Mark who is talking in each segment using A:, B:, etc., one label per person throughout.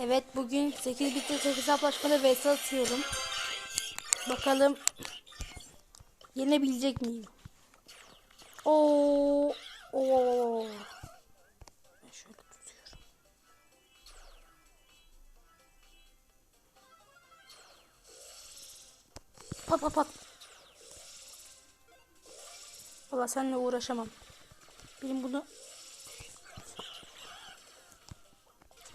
A: Evet bugün 8 bitti 8 hesaplaşmada vs atıyorum. Bakalım yenebilecek miyim? Oo, oo. Şöyle tutuyorum. Pat pat pat. Valla seninle uğraşamam. Benim bunu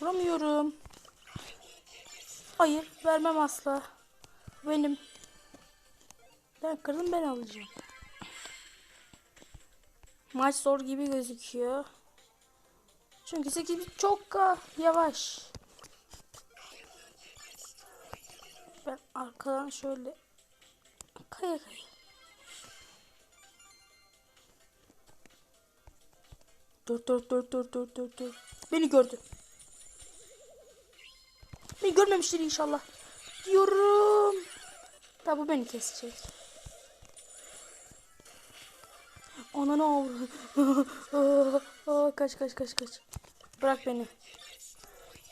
A: Vuramıyorum. Hayır vermem asla. Benim. Ben kırdım ben alacağım. Maç zor gibi gözüküyor. Çünkü 8 çok ka- yavaş. Ben arkadan şöyle kaya kaya. Dur dur dur dur dur dur dur. Beni gördü. Beni görmemiştir inşallah. Diyorum. Tabi bu beni kesecek. Ananı avru. Kaç kaç kaç kaç. Bırak beni.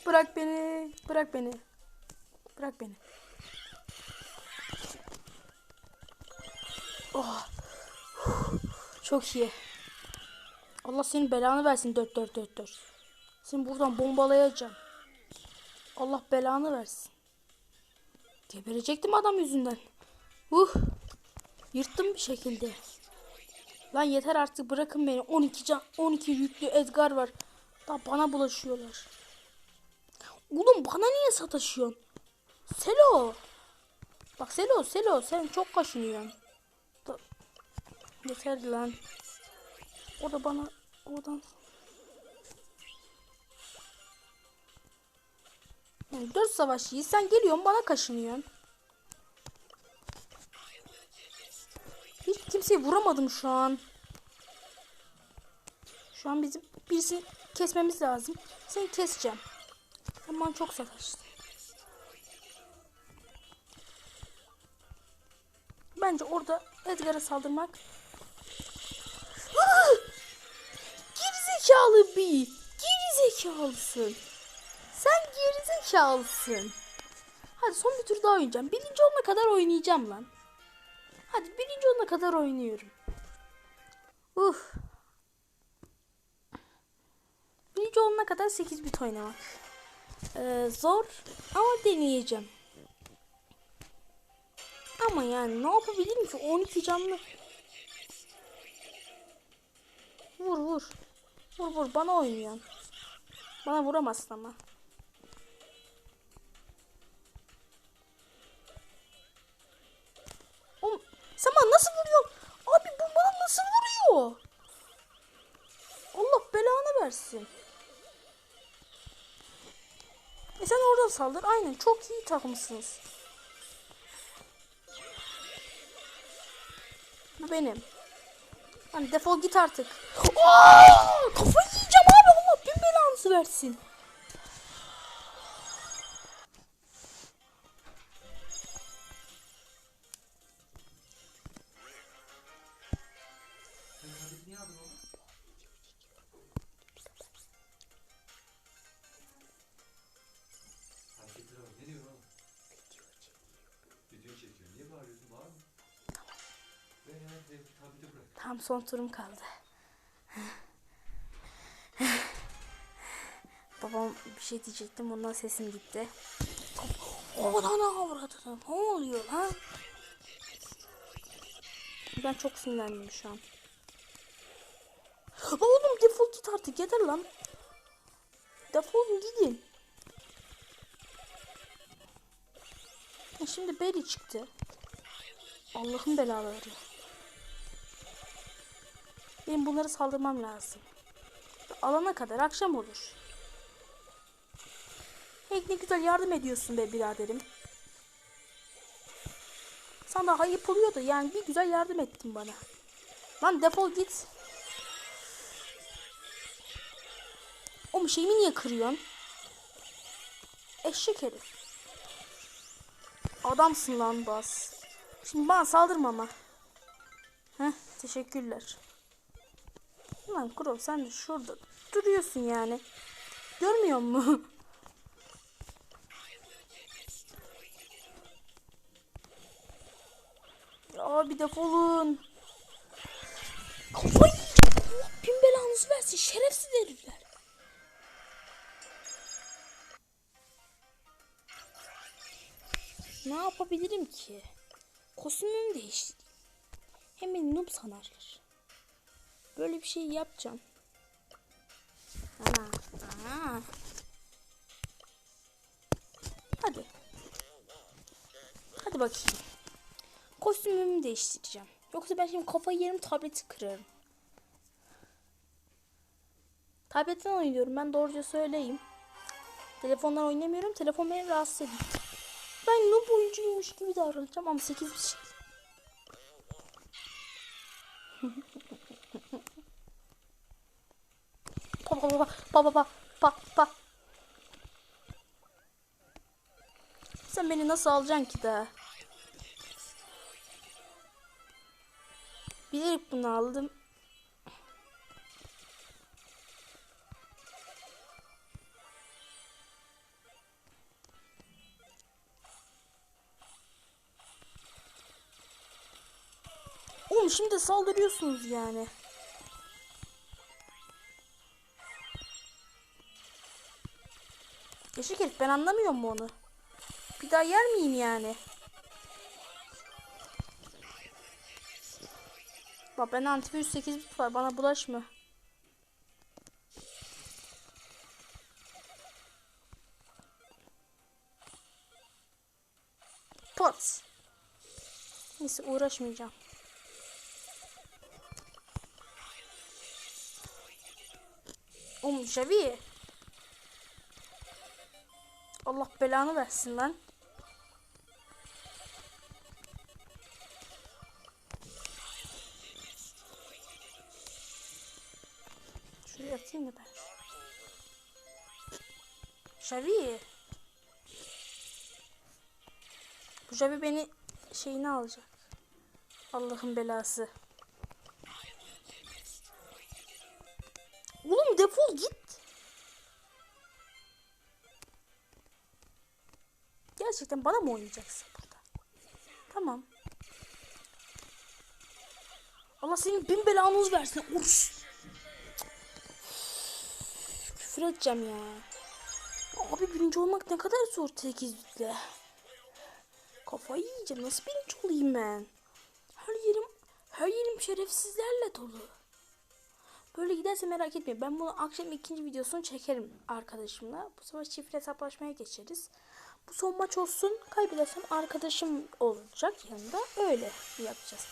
A: Bırak beni. Bırak beni. Bırak beni. Oh. Çok iyi. Allah senin belanı versin 4 4 4 4. Seni buradan bombalayacağım. Allah belanı versin. Geberecektim adam yüzünden. Uh. Yırttım bir şekilde. Lan yeter artık bırakın beni. 12 can 12 yüklü Edgar var. Daha bana bulaşıyorlar. Oğlum bana niye sataşıyorsun? Selo. Bak Selo Selo sen çok kaşınıyorsun. Da- Yeter lan. O da bana oradan Yani dört savaşçıyız. Sen geliyorsun bana kaşınıyorsun. Hiç kimseyi vuramadım şu an. Şu an bizim birisini kesmemiz lazım. Seni keseceğim. Bana çok sataştın. Bence orada Edgar'a saldırmak Ah! Gerizekalı bir. Gerizekalısın. Sen gerizekalısın. Hadi son bir tur daha oynayacağım. Birinci olana kadar oynayacağım lan. Hadi birinci olana kadar oynuyorum. Uf. Birinci olana kadar 8 bit oynamak. Ee, zor ama deneyeceğim. Ama yani ne yapabilirim ki 12 canlı. Vur vur. Vur vur bana oynuyorsun. Bana vuramazsın ama. Sen bana nasıl vuruyorsun? Abi bu bana nasıl vuruyor? Allah belanı versin. E sen oradan saldır. Aynen çok iyi takımsınız. Bu benim. Hani defol git artık. Aa, kafayı yiyeceğim abi Allah bin belanızı versin. Tam son turum kaldı. Babam bir şey diyecektim ondan sesim gitti. Oğlan avradını ne oluyor lan? Ben çok sinirlendim şu an. Oğlum defol git artık yeter lan. Defolun gidin. E Şimdi Beri çıktı. Allah'ın belaları. Benim bunları saldırmam lazım. Alana kadar akşam olur. Hey ne güzel yardım ediyorsun be biraderim. Sana ayıp oluyor da yani bir güzel yardım ettin bana. Lan defol git. O şeyimi niye kırıyorsun? Eşek herif. Adamsın lan bas. Şimdi bana saldırma ama. Heh teşekkürler. Lan Kuro sen de şurada duruyorsun yani. Görmüyor mu? Abi defolun. Kafayı Rabbim belanızı versin şerefsiz herifler. Ne yapabilirim ki? Kostümümü değiştireyim. Hem beni noob sanarlar. Böyle bir şey yapacağım. Ana. Ana. Hadi. Hadi bakayım. Kostümümü değiştireceğim. Yoksa ben şimdi kafayı yerim tableti kırarım. Tabletten oynuyorum ben doğruca söyleyeyim. Telefondan oynamıyorum. Telefon beni rahatsız ediyor. Ben noob oyuncuymuş gibi davranacağım ama 8 bir şey. pa pa pa pa pa pa pa pa. Sen beni nasıl alacaksın ki de? Bilerek bunu aldım. Oğlum şimdi saldırıyorsunuz yani. Eşek herif ben anlamıyorum mu onu? Bir daha yer miyim yani? Bak ben antivirüs 8 bit var bana bulaşma. Pot. Neyse uğraşmayacağım. Oğlum Javi. Allah belanı versin lan. Şuraya atayım da ben. Javi. Bu Javi beni şeyini alacak. Allah'ın belası. Gerçekten bana mı oynayacaksın burada? Tamam. Allah senin bin belanız versin. Urs. Küfür edeceğim ya. Abi birinci olmak ne kadar zor tek izle. Kafayı yiyeceğim. Nasıl birinci olayım ben? Her yerim, her yerim şerefsizlerle dolu. Böyle giderse merak etmeyin. Ben bunu akşam ikinci videosunu çekerim arkadaşımla. Bu sefer çift hesaplaşmaya geçeriz. Bu son maç olsun. Kaybedersem arkadaşım olacak yanında. Öyle yapacağız.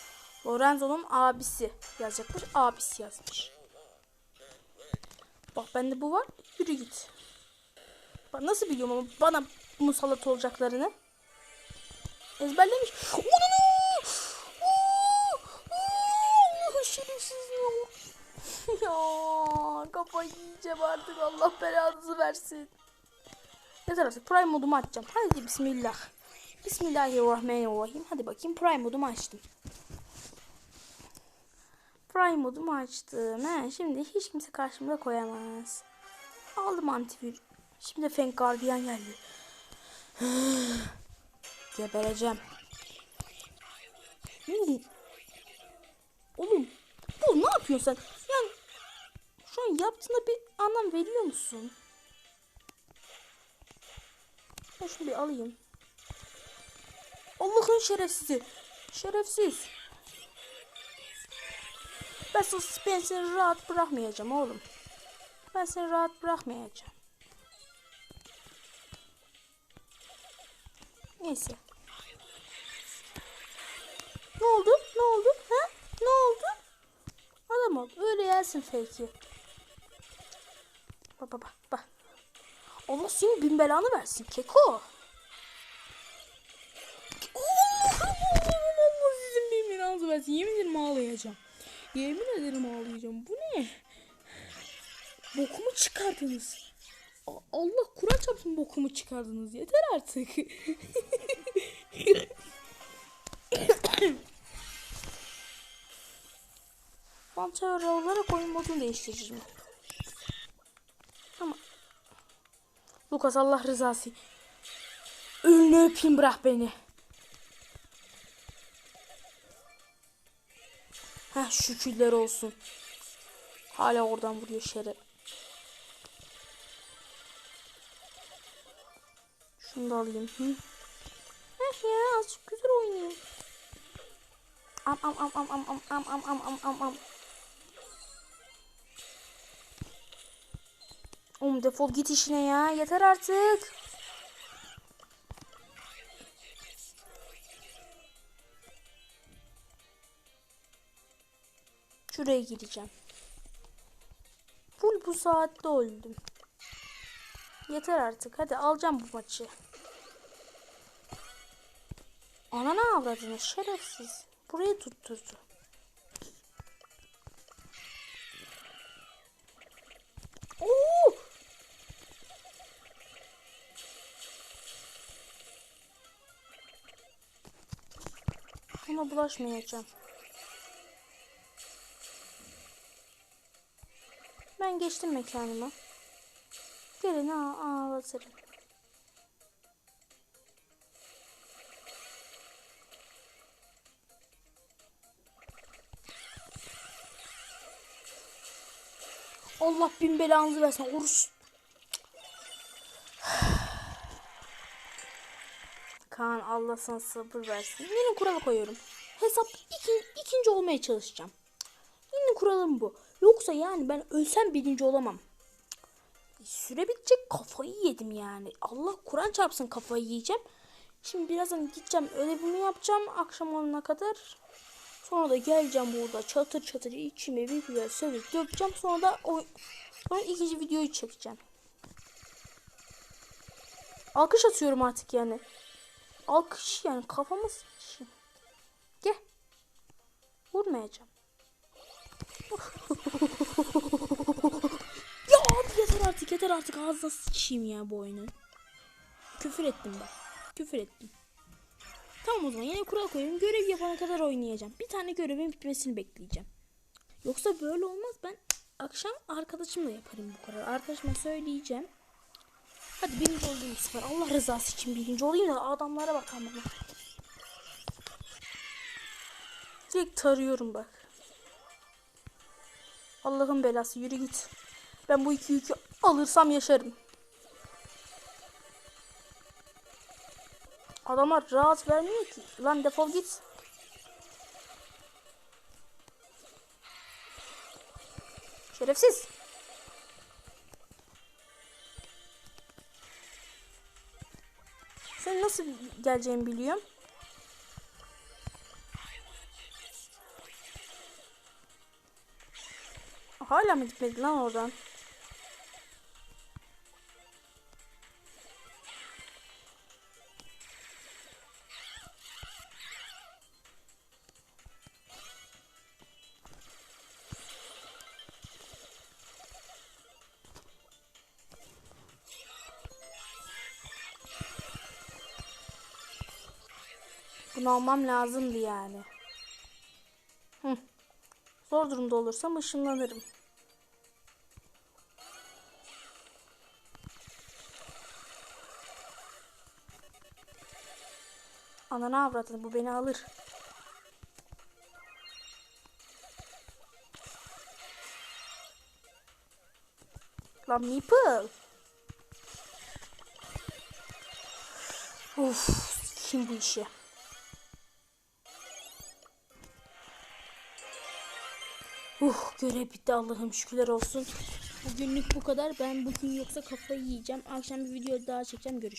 A: Lorenzo'nun abisi yazacakmış. Abisi yazmış. Bak bende bu var. Yürü git. Bak nasıl biliyorum ama bana musallat olacaklarını. Ezberlemiş. Onunu! Allah şerefsiz ya. ya kafayı yiyeceğim artık Allah belanızı versin. Yeter artık Prime modumu açacağım. Hadi bismillah. Bismillahirrahmanirrahim. Hadi bakayım Prime modumu açtım. Prime modumu açtım. He, şimdi hiç kimse karşımda koyamaz. Aldım antivirüs. Şimdi Fenk Guardian geldi. Gebereceğim. Oğlum. Oğlum. Ne yapıyorsun sen? Şu an yaptığına bir anlam veriyor musun? Ben şunu bir alayım. Allah'ın şerefsizi. Şerefsiz. Ben, sus, ben seni rahat bırakmayacağım oğlum. Ben seni rahat bırakmayacağım. Neyse. Ne oldu? Ne oldu? Ha? Ne oldu? Adam ol. Öyle yersin fake'i. Bak bak bak. Allah senin bin belanı versin Keko. Allah'ım Allah'ım Allah sizin bin belanı versin. Yemin ederim ağlayacağım. Yemin ederim ağlayacağım. Bu ne? Bokumu çıkardınız. Allah Kur'an çarpsın bokumu çıkardınız. Yeter artık. Mantar olarak oyun modunu değiştireceğim. Lukas Allah rızası. Önünü öpeyim bırak beni. Heh şükürler olsun. Hala oradan vuruyor şeref. Şunu da alayım. Hı? Heh ya azıcık güzel oynayayım. Am am am am am am am am am am am am. Oğlum defol git işine ya. Yeter artık. Şuraya gideceğim. Full bu saatte öldüm. Yeter artık. Hadi alacağım bu maçı. Anana avradını şerefsiz. Burayı tutturdu. Ona bulaşmayacağım. Ben geçtim mekanıma. Gelin aa ağlatırım. Allah bin belanızı versin. Oruç. Kaan Allah sana sabır versin. Yeni kuralı koyuyorum. Hesap iki, ikinci olmaya çalışacağım. Yeni kuralım bu. Yoksa yani ben ölsem birinci olamam. Süre bitecek kafayı yedim yani. Allah Kur'an çarpsın kafayı yiyeceğim. Şimdi birazdan gideceğim ödevimi yapacağım akşam olana kadar. Sonra da geleceğim burada çatır çatır içime bir güzel sövüp dökeceğim. Sonra da o sonra ikinci videoyu çekeceğim. Alkış atıyorum artık yani. Alkış yani kafamız için. Gel. Vurmayacağım. ya abi yeter artık yeter artık ağzına sıçayım ya bu oyunu. Küfür ettim ben. Küfür ettim. Tamam o zaman yine kural koyuyorum. Görev yapana kadar oynayacağım. Bir tane görevin bitmesini bekleyeceğim. Yoksa böyle olmaz. Ben akşam arkadaşımla yaparım bu kadar. Arkadaşıma söyleyeceğim. Hadi birinci olayım bu. Allah rızası için birinci olayım da adamlara bakalım. Direkt tarıyorum bak. Allah'ın belası yürü git. Ben bu iki yükü alırsam yaşarım. Adamlar rahat vermiyor ki. Lan defol git. Şerefsiz. Sen nasıl geleceğini biliyorum. Hala mı gitmedi lan oradan? Bunu almam lazımdı yani. Hı. Zor durumda olursam ışınlanırım. Ananı avradını bu beni alır. Lan Meeple. Of, kim bu işi? Uh görev bitti Allah'ım şükürler olsun. Bugünlük bu kadar. Ben bugün yoksa kafayı yiyeceğim. Akşam bir video daha çekeceğim. Görüşürüz.